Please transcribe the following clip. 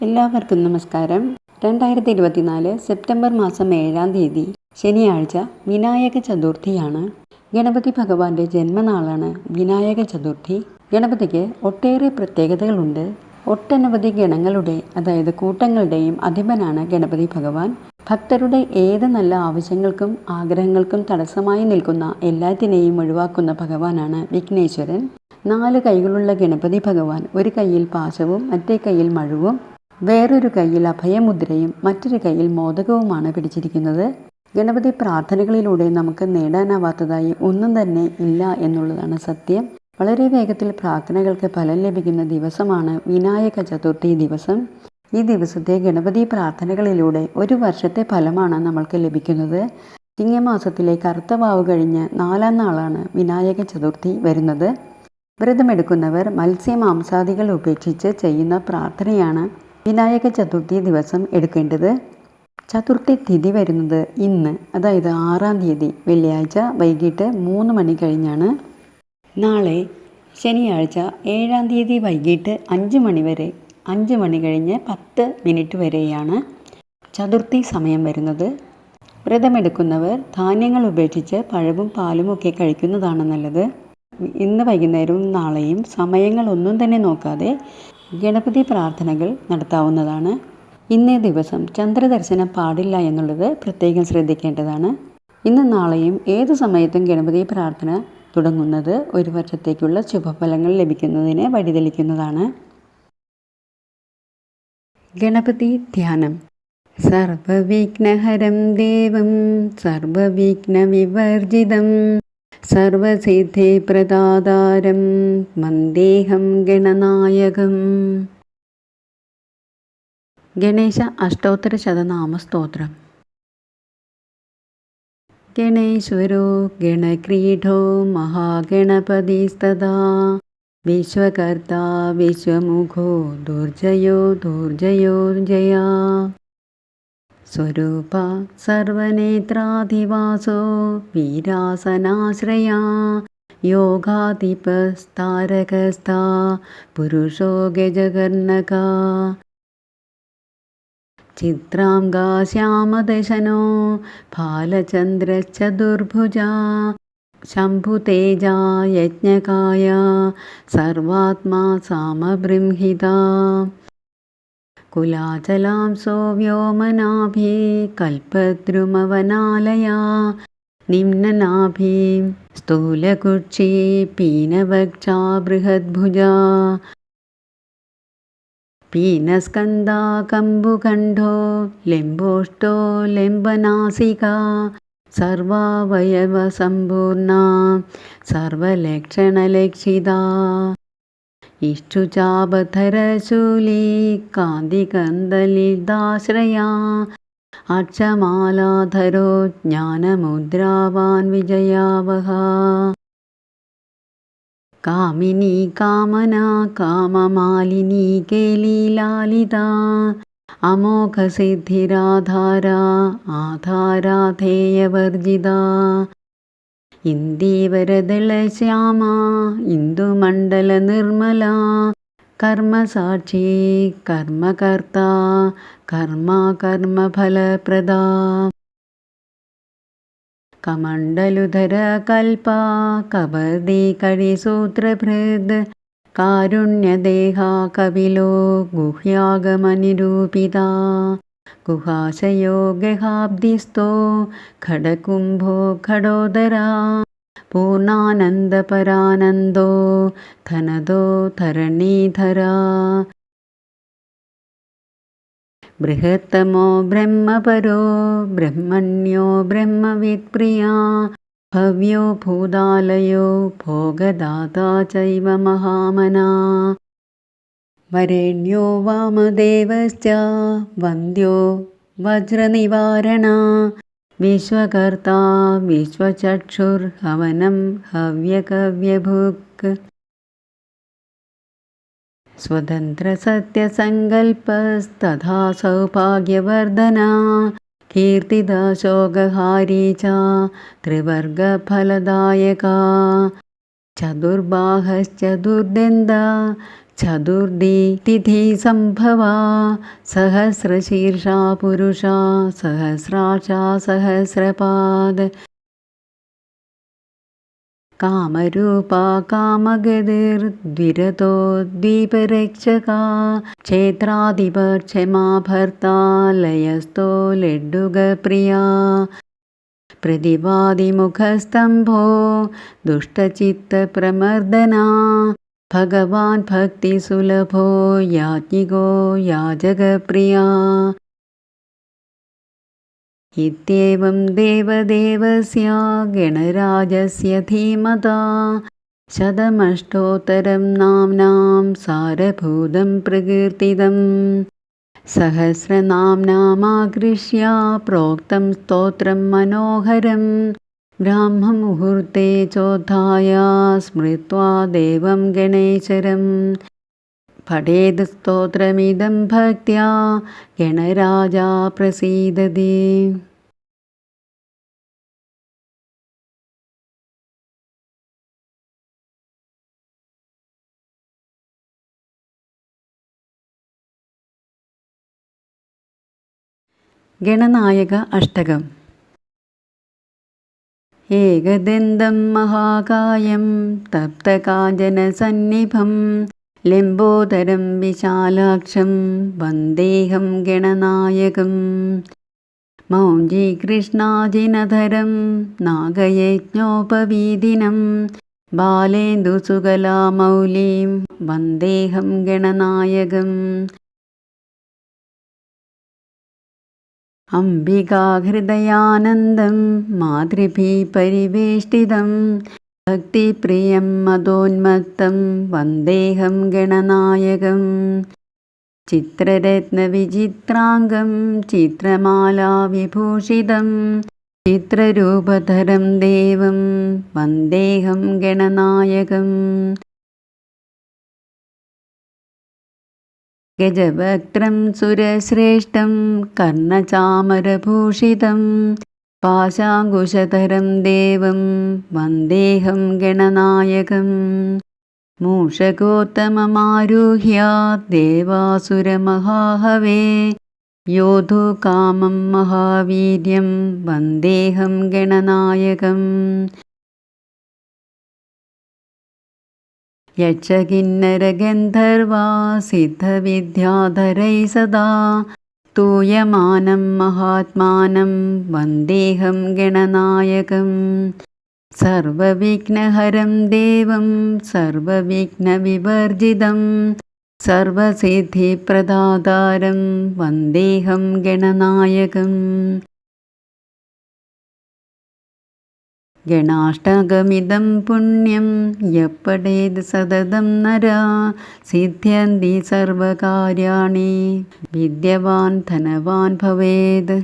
എല്ലാവർക്കും നമസ്കാരം. രണ്ടായിരത്തി ഇരുപത്തിനാല് സെപ്റ്റംബർ മാസം ഏഴാം തീയതി ശനിയാഴ്ച വിനായക ചതുർത്ഥിയാണ്. ഗണപതി ഭഗവാന്റെ ജന്മനാളാണ് വിനായക ചതുർത്ഥി. ഗണപതിക്ക് ഒട്ടേറെ പ്രത്യേകതകളുണ്ട്. ഒട്ടനവധി ഗണങ്ങളുടെ അതായത് കൂട്ടങ്ങളുടെയും അധിപനാണ് ഗണപതി ഭഗവാൻ. ഭക്തരുടെ ഏത് നല്ല ആവശ്യങ്ങൾക്കും ആഗ്രഹങ്ങൾക്കും തടസ്സമായി നിൽക്കുന്ന എല്ലാത്തിനെയും ഒഴിവാക്കുന്ന ഭഗവാനാണ് വിഘ്നേശ്വരൻ. നാല് കൈകളുള്ള ഗണപതി ഭഗവാൻ ഒരു കൈയിൽ പാശവും മറ്റേ കൈയിൽ മഴുവും വേറൊരു കയ്യിൽ അഭയമുദ്രയും മറ്റൊരു കയ്യിൽ മോദകവുമാണ് പിടിച്ചിരിക്കുന്നത്. ഗണപതി പ്രാർത്ഥനകളിലൂടെ നമുക്ക് നേടാനാവാത്തതായി ഒന്നും തന്നെ ഇല്ല എന്നുള്ളതാണ് സത്യം. വളരെ വേഗത്തിൽ പ്രാർത്ഥനകൾക്ക് ഫലം ലഭിക്കുന്ന ദിവസമാണ് വിനായക ചതുർത്ഥി ദിവസം. ഈ ദിവസത്തെ ഗണപതി പ്രാർത്ഥനകളിലൂടെ ഒരു വർഷത്തെ ഫലമാണ് നമ്മൾക്ക് ലഭിക്കുന്നത്. ചിങ്ങമാസത്തിലെ കറുത്ത വാവ് കഴിഞ്ഞ് നാലാം നാളാണ് വിനായക ചതുർത്ഥി വരുന്നത്. വ്രതമെടുക്കുന്നവർ മത്സ്യമാംസാദികൾ ഉപേക്ഷിച്ച് ചെയ്യുന്ന പ്രാർത്ഥനയാണ് വിനായക ചതുർത്ഥി ദിവസം എടുക്കേണ്ടത് ചതുർത്ഥി തിഥി വരുന്നത് ഇന്ന് അതായത് ആറാം തീയതി വെള്ളിയാഴ്ച വൈകിട്ട് മൂന്ന് മണി കഴിഞ്ഞാണ്. നാളെ ശനിയാഴ്ച ഏഴാം തീയതി വൈകിട്ട് അഞ്ച് മണി വരെ അഞ്ച് മണി കഴിഞ്ഞ് പത്ത് മിനിറ്റ് വരെയാണ് ചതുർത്ഥി സമയം വരുന്നത്. വ്രതമെടുക്കുന്നവർ ധാന്യങ്ങൾ ഉപേക്ഷിച്ച് പഴവും പാലും ഒക്കെ കഴിക്കുന്നതാണ് നല്ലത്. ഇന്ന് വൈകുന്നേരവും നാളെയും സമയങ്ങളൊന്നും തന്നെ നോക്കാതെ ഗണപതി പ്രാർത്ഥനകൾ നടത്താവുന്നതാണ്. ഇന്നേ ദിവസം ചന്ദ്രദർശനം പാടില്ല എന്നുള്ളത് പ്രത്യേകം ശ്രദ്ധിക്കേണ്ടതാണ്. ഇന്ന് നാളെയും ഏത് സമയത്തും ഗണപതി പ്രാർത്ഥന തുടങ്ങുന്നത് ഒരു വർഷത്തേക്കുള്ള ശുഭഫലങ്ങൾ ലഭിക്കുന്നതിന് വഴിതെളിക്കുന്നതാണ്. ഗണപതി ധ്യാനം. സർവവിഘ്നഹരം ദേവം സർവവിഘ്നവിവർജിതം സർവസിദ്ധിപ്രദാതാരം മന്ദേഹം ഗണനായകം. ഗണേശ അഷ്ടോത്തര ശതനാമസ്തോത്രം. ഗണേശ്വരോ ഗണക്രീഡോ മഹാഗണപതിസ്തദാ വിശ്വകർത്ത വിശ്വമുഖോ ദുർജയോ ദുർജയോ स्वरूपा सर्वनेत्राधिवासो वीरासनाश्रया योगाधिपस्तारकस्ता पुरुषो गजगर्णका चित्राङ्गा श्यामदशनो फालचन्द्रश्च दुर्भुजा शम्भुतेजा यज्ञकाया सर्वात्मा सामबृंहिता कुलाचलां व्योमनाभि कल्पद्रुमवनालया निम्ननाभिं स्थूलकुचीवक्षा बृहद्भुजा। पीनस्कन्दा कम्बुकण्ठो लिम्बोष्टो लिम्बनासिका सर्वावयवसम्पूर्णा सर्वलक्षणलक्षिता। इष्टुचापथरशूलीकान्तिकन्दलिदाश्रया अक्षमालाधरो ज्ञानमुद्रावान् विजयावः कामिनी कामना काममालिनी केलीलालिता अमोघसिद्धिराधारा आधाराधेयवर्जिता ഇന്ദീവരദളശ്യാമ ഇന്ദുമണ്ഡല നിർമ്മല കർമ്മസാക്ഷി കർമ്മകർത്ത കർമ്മ കർമ്മഫലപ്രദ കമണ്ഡലുധര കൽപ കബർദി കഴിസൂത്രഭൃദ് കാരുണ്യദേഹ കപിലോ ഗുഹ്യാഗമനിരൂപിത. गुहाशयो गहाब्धिस्तो खडकुम्भो खडोदरा पूर्णानन्दपरानन्दो धनदो धरणीधरा। बृहत्तमो ब्रह्मपरो ब्रह्मण्यो ब्रह्मवित्प्रिया भव्यो भूदालयो भोगदाता चैव महामना। वरेण्यो वामदेवश्च वन्द्यो वज्रनिवारणा विश्वकर्ता विश्वचक्षुर्हवनं हव्यकव्यभुक्। स्वतन्त्रसत्यसङ्कल्पस्तथा सौभाग्यवर्धना कीर्तिदाशोगहारी च त्रिवर्गफलदायका। चतुर्बाहश्चतुर्दन्दा चतुर्दी तिथिसम्भवा सहस्रशीर्षा पुरुषा सहस्रा सहस्रपाद। कामरूपा कामगतिर्द्विरतो द्वीपरक्षका क्षेत्रादिपक्षमा भर्ता लयस्थो लड्डुगप्रिया। പ്രതിവാദിമുഖസ്തംഭോ ദുഷ്ടചിത്തപ്രമർദ്ദനാ ഭഗവാൻ ഭക്തിസുലഭോ യാജ്ഞികോ യാജകപ്രിയാ. ഇത്യവം ദേവദേവസ്യ ഗണരാജസ്യ ധീമതാ ശതമഷ്ടോത്തരം നാംനാം സാരഭൂതം പ്രകീർത്തിതം. सहस्रनाम्नामाकृष्य प्रोक्तं स्तोत्रं मनोहरं ब्राह्ममुहूर्ते चोत्थाय स्मृत्वा देवं गणेशरम् पठेद् स्तोत्रमिदं भक्त्या गणराजा प्रसीदति ഗണനായക അഷ്ടകം. ഏകദന്തം മഹാകായം തപ്തകാഞ്ചനസന്നിഭം ലംബോദരം വിശാലാക്ഷം വന്ദേഹം ഗണനായകം. മൗഞ്ചീകൃഷ്ണാജിനധരം നാഗയജ്ഞോപവീദിനം ബാലേന്ദുസുകലാമൗലീം വന്ദേഹം ഗണനായകം. അംബികാഹൃദയാനന്ദം മാതൃഭീ പരിവേഷ്ടിതം ഭക്തിപ്രിയം മതോന്മത്തം വന്ദേഹം ഗണനായകം ചിത്രരത്നവിചിത്രാംഗം ചിത്രമാലാവിഭൂഷിതം ചിത്രരൂപധരം ദേവം വന്ദേഹം ഗണനായകം. ഗജവക്രം സുരശ്രേഷ്ഠം കർണചാമരഭൂഷിതം പാശാങ്കുശതരം ദേവം വന്ദേഹം ഗണനായകം മൂഷകോത്തമമാരുഹ്യ ദേവാസുരമഹാഹവേ യോധു കാമം മഹാവീര്യം വന്ദേഹം ഗണനായകം यक्षकिन्नरगन्धर्वा सिद्धविद्याधरैः सदा स्तूयमानं महात्मानं वन्देऽहं गणनायकं सर्वविघ्नहरं देवं सर्वविघ्नविवर्जितं सर्वसिद्धिप्रदातारं वन्देऽहं गणनायकम् ഗണാഷ്ടകമിതം പുണ്യം എപ്പടേത് സതതം നര സിദ്ധ്യന്തി സർവകാര്യാണി. വിദ്യവാൻ ധനവാൻ ഭവേത്.